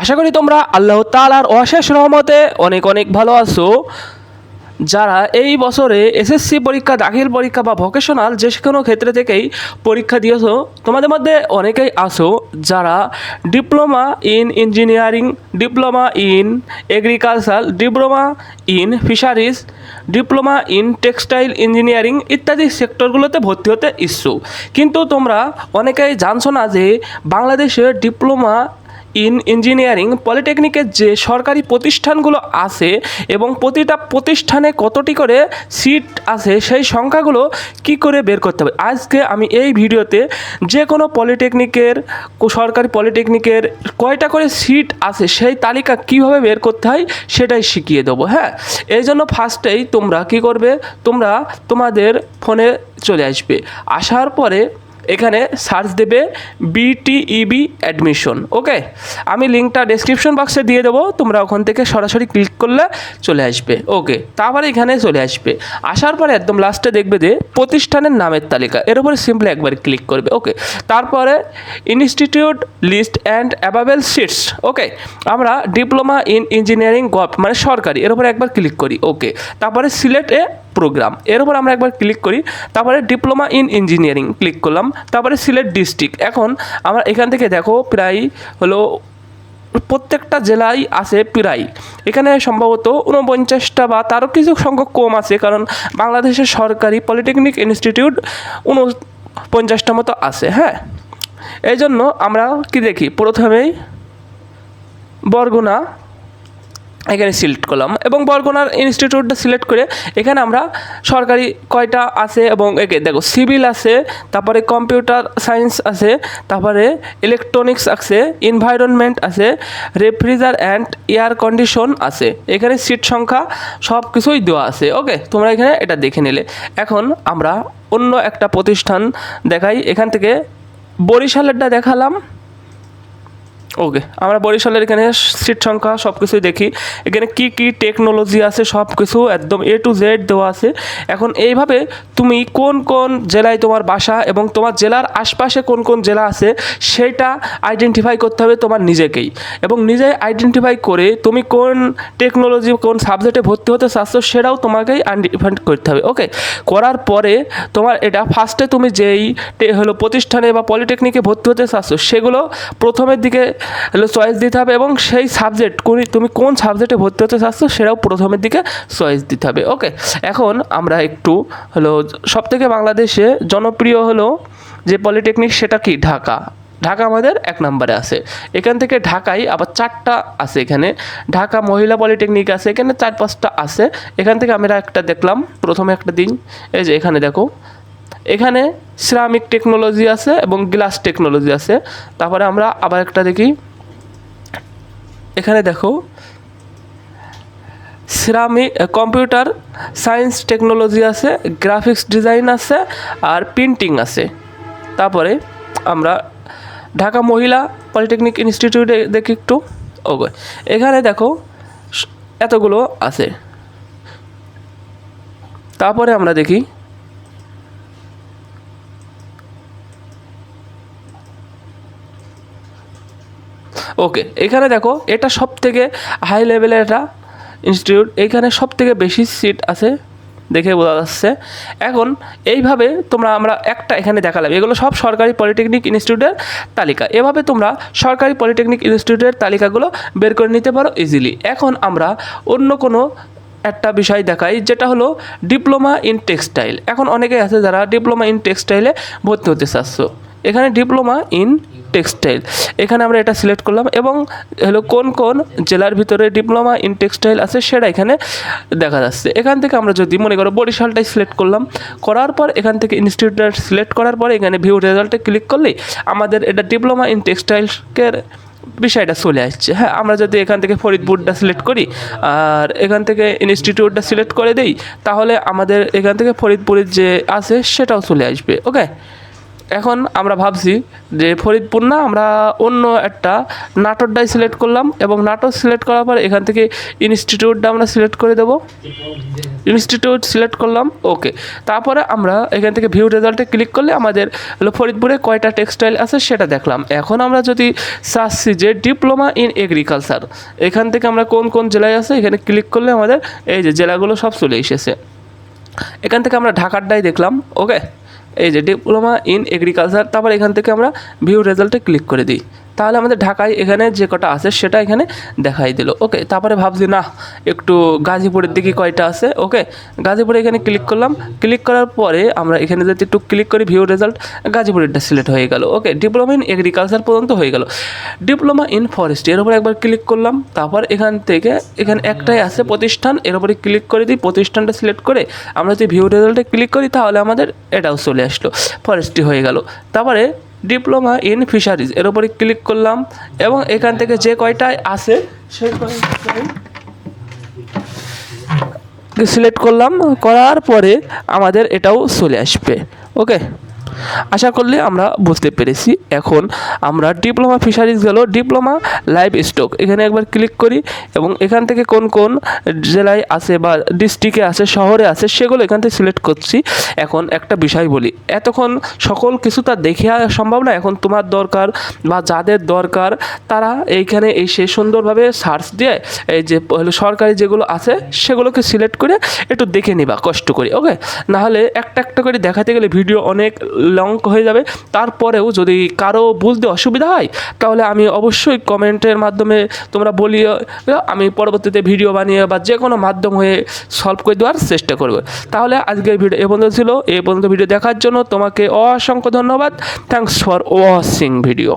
আশা করি তোমরা আল্লাহ তালার অশেষ রহমতে অনেক অনেক ভালো আছো। যারা এই বছরে এসএসসি পরীক্ষা, দাখিল পরীক্ষা বা ভোকেশনাল যে কোনো ক্ষেত্রে থেকেই পরীক্ষা দিয়েছ, তোমাদের মধ্যে অনেকেই আসো যারা diploma in engineering, diploma in agriculture diploma in fisheries diploma in textile engineering ইত্যাদি সেক্টরগুলোতে ভর্তি হতে ইচ্ছুক। কিন্তু তোমরা অনেকেই জানছো না যে বাংলাদেশের ডিপ্লোমা ইন ইঞ্জিনিয়ারিং পলিটেকনিকের যে সরকারি প্রতিষ্ঠানগুলো আছে এবং প্রতিটা প্রতিষ্ঠানে কতটি করে সিট আছে, সেই সংখ্যাগুলো কি করে বের করতে হবে? আজকে আমি এই ভিডিওতে যে কোনো পলিটেকনিকের, সরকারি পলিটেকনিকের কয়টা করে সিট আছে, সেই তালিকা কীভাবে বের করতে হয় সেটাই শিখিয়ে দেবো হ্যাঁ? এই জন্য ফার্স্টেই তোমরা কি করবে? তোমরা তোমাদের ফোনে চলে আসবে। আসার পরে এখানে সার্চ দেবে বিটিইবি অ্যাডমিশন ওকে আমি লিঙ্কটা ডেসক্রিপশন বক্সে দিয়ে দেবো, তোমরা ওখান থেকে সরাসরি ক্লিক করলে চলে আসবে ওকে তারপরে এখানে চলে আসবে, আসার পরে একদম লাস্টে দেখবে যে প্রতিষ্ঠানের নামের তালিকা, এর উপরে সিম্পলি একবার ক্লিক করবে ওকে তারপরে institute list and available seats okay আমরা ডিপ্লোমা ইন ইঞ্জিনিয়ারিং গভ মানে সরকারি, এর উপরে একবার ক্লিক করি ওকে তারপরে সিলেট এ প্রোগ্রাম এর উপর আমরা একবার ক্লিক করি, তারপরে ডিপ্লোমা ইন ইঞ্জিনিয়ারিং ক্লিক করলাম তারপরে সিলেট ডিস্ট্রিক্ট এখন আমরা এখান থেকে দেখো প্রায় হলো প্রত্যেকটা জেলায় আছে প্রায়। এখানে সম্ভবত উনপঞ্চাশটা বা তারও কিছু সংখ্যক কম আছে কারণ বাংলাদেশের সরকারি পলিটেকনিক ইনস্টিটিউট উনপঞ্চাশটা মতো আছে হ্যাঁ? এই জন্য আমরা কি দেখি? প্রথমেই বরগুনা এখানে সিলেক্ট করলাম এবং বরগুনার ইনস্টিটিউটটা সিলেক্ট করে এখানে আমরা সরকারি কয়টা আছে এবং একে দেখো সিভিল আছে, তারপরে কম্পিউটার সায়েন্স আছে, তারপরে ইলেকট্রনিক্স আছে এনভায়রনমেন্ট আছে রেফ্রিজার অ্যান্ড এয়ার কন্ডিশন আছে। এখানে সিট সংখ্যা সব কিছুই দেওয়া আছে। ওকে, তোমরা এখানে এটা দেখে নিলে। এখন আমরা অন্য একটা প্রতিষ্ঠান দেখাই। এখান থেকে বরিশালেরটা দেখালাম। ওকে আমরা বরিশালের এখানে সিট সংখ্যা সব কিছুই দেখি। এখানে কি কি টেকনোলজি আছে সব কিছু একদম এ টু জেড দেওয়া আছে। এখন এইভাবে তুমি কোন কোন জেলায় তোমার বাসা এবং তোমার জেলার আশপাশে কোন কোন জেলা আছে, সেটা আইডেন্টিফাই করতে হবে তোমার নিজেকেই। এবং নিজে আইডেন্টিফাই করে তুমি কোন টেকনোলজি কোন সাবজেক্টে ভর্তি হতে চাচ্ছ, সেটাও তোমাকেই আইডেন্টিফাই করতে হবে। ওকে করার পরে তোমার এটা ফার্স্টে তুমি যেই হলো প্রতিষ্ঠানে বা পলিটেকনিকে ভর্তি হতে চাচ্ছ, সেগুলো প্রথমের দিকে চয়েস দিতে হবে এবং সেই সাবজেক্ট কোন তুমি কোন সাবজেক্টে ভর্তি হতে চাচ্ছ সেটাও প্রথমের দিকে চয়েস দিতে হবে ওকে এখন আমরা একটু হলো সবথেকে বাংলাদেশে জনপ্রিয় হলো যে পলিটেকনিক সেটা কি? ঢাকা। ঢাকা আমাদের এক নম্বরে আছে। এখান থেকে ঢাকায় আবার চারটা আছে এখানে। ঢাকা মহিলা পলিটেকনিক আছে, এখানে চার পাঁচটা আছে। এখান থেকে আমরা একটা দেখলাম, প্রথমে একটা দিন। এই যে এখানে দেখো এখানে সিরামিক টেকনোলজি আছে এবং গ্লাস টেকনোলজি আছে। তারপরে আমরা আবার একটা দেখি। এখানে দেখো সিরামিক কম্পিউটার সায়েন্স টেকনোলজি আছে গ্রাফিক্স ডিজাইন আছে, আর প্রিন্টিং আছে। তারপরে আমরা ঢাকা মহিলা পলিটেকনিক ইনস্টিটিউটে দেখি একটু। ওকে এখানে দেখো, এতগুলো আছে। তারপরে আমরা দেখি ওকে, এখানে দেখো, এটা সব থেকে হাই লেভেলের একটা ইনস্টিটিউট এখানে সব থেকে বেশি সিট আছে দেখে বোঝা যাচ্ছে। এখন এইভাবে তোমরা, আমরা একটা এখানে দেখালাম, এগুলো সব সরকারি পলিটেকনিক ইনস্টিটিউটের তালিকা। এভাবে তোমরা সরকারি পলিটেকনিক ইনস্টিটিউটের তালিকাগুলো বের করে নিতে পারো ইজিলি এখন আমরা অন্য কোনো একটা বিষয় দেখাই, যেটা হলো ডিপ্লোমা ইন টেক্সটাইল এখন অনেকে আছে যারা ডিপ্লোমা ইন টেক্সটাইলে ভর্তি হতে চাচ্ছ। এখানে ডিপ্লোমা ইন টেক্সটাইল। এখানে আমরা এটা সিলেক্ট করলাম এবং হলো কোন কোন জেলার ভিতরে ডিপ্লোমা ইন টেক্সটাইল আছে সেটা এখানে দেখা যাচ্ছে। এখান থেকে আমরা যদি মনে করো বরিশালটাই সিলেক্ট করলাম, করার পর এখান থেকে ইনস্টিটিউটটা সিলেক্ট করার পরে এখানে ভিউ রেজাল্টে ক্লিক করলেই আমাদের এটা ডিপ্লোমা ইন টেক্সটাইলসকে বিষয়টা চলে আসছে। হ্যাঁ আমরা যদি এখান থেকে ফরিদপুরটা সিলেক্ট করি আর এখান থেকে ইনস্টিটিউটটা সিলেক্ট করে দেই, তাহলে আমাদের এখান থেকে ফরিদপুরের যে আছে সেটাও চলে আসবে। ওকে এখন আমরা ভাবছি যে ফরিদপুর না আমরা অন্য একটা নাটোরটাই সিলেক্ট করলাম এবং নাটোর সিলেক্ট করার পর এখান থেকে ইনস্টিটিউটটা আমরা সিলেক্ট করে দেবো। ইনস্টিটিউট সিলেক্ট করলাম ওকে তারপরে আমরা এখান থেকে ভিউ রেজাল্টে ক্লিক করলে আমাদের ফরিদপুরে কয়টা টেক্সটাইল আছে সেটা দেখলাম। এখন আমরা যদি চাচ্ছি যে ডিপ্লোমা ইন এগ্রিকালচার এখান থেকে আমরা কোন কোন জেলায় আছে এখানে ক্লিক করলে আমাদের এই যে জেলাগুলো সব চলে এসেছে। এখান থেকে আমরা ঢাকারটাই দেখলাম ওকে এই যে ডিপ্লোমা ইন এগ্রিকালচার তারপর এখান থেকে আমরা ভিউ রেজাল্টে ক্লিক করে দিই। তাহলে আমাদের ঢাকায় এখানে যে কটা আছে সেটা এখানে দেখাই দিল। ওকে তারপরে ভাবছি, না, একটু গাজীপুরের দিকে কয়টা আছে? ওকে গাজীপুরে এখানে ক্লিক করলাম। ক্লিক করার পরে আমরা এখানে যদি একটু ক্লিক করি ভিউ রেজাল্ট গাজীপুরেরটা সিলেক্ট হয়ে গেল। ওকে ডিপ্লোমা ইন এগ্রিকালচার পর্যন্ত হয়ে গেল। ডিপ্লোমা ইন ফরেস্ট এর উপরে একবার ক্লিক করলাম। তারপর এখান থেকে, এখানে একটাই আছে প্রতিষ্ঠান, এর উপরে ক্লিক করে দিই, প্রতিষ্ঠানটা সিলেক্ট করে আমরা যদি ভিউ রেজাল্টে ক্লিক করি, তাহলে আমাদের এটাও চলে আসলো। ফরেস্ট্রি হয়ে গেল। তারপরে ডিপ্লোমা ইন ফিশারিজ, এর উপরে ক্লিক করলাম এবং এখান থেকে যে কয়টায় আছে সেই কয়টায় সিলেক্ট করলাম, করার পরে আমাদের এটাও চলে আসবে। ওকে আশা করলে আমরা বুঝতে পেরেছি। এখন আমরা ডিপ্লোমা ফিশারিজ গেল, ডিপ্লোমা লাইভ স্টক। এখানে একবার ক্লিক করি এবং এখান থেকে কোন কোন জেলায় আছে বা ডিস্ট্রিক্টে আছে, শহরে আছে, সেগুলো এখান থেকে সিলেক্ট করছি। এখন একটা বিষয় বলি, এতক্ষণ সকল কিছু তা দেখে সম্ভব না। এখন তোমার দরকার বা যাদের দরকার, তারা এইখানে এসে সুন্দরভাবে সার্চ দিয়ে এই যে সরকারি যেগুলো আছে, সেগুলোকে সিলেক্ট করে একটু দেখে নিবা, কষ্ট করে ওকে নাহলে একটা একটা করে দেখাতে গেলে ভিডিও অনেক লং হয়ে যাবে। তারপরেও যদি কারও বুঝতে অসুবিধা হয়, তাহলে আমি অবশ্যই কমেন্টের মাধ্যমে তোমরা বলিও, আমি পরবর্তীতে ভিডিও বানিয়ে বা যে কোনো মাধ্যম হয়ে সলভ করে দেওয়ার চেষ্টা করব। তাহলে আজকের ভিডিও এ পর্যন্ত ছিল। এ পর্যন্ত ভিডিও দেখার জন্য তোমাকে অসংখ্য ধন্যবাদ। Thanks for watching video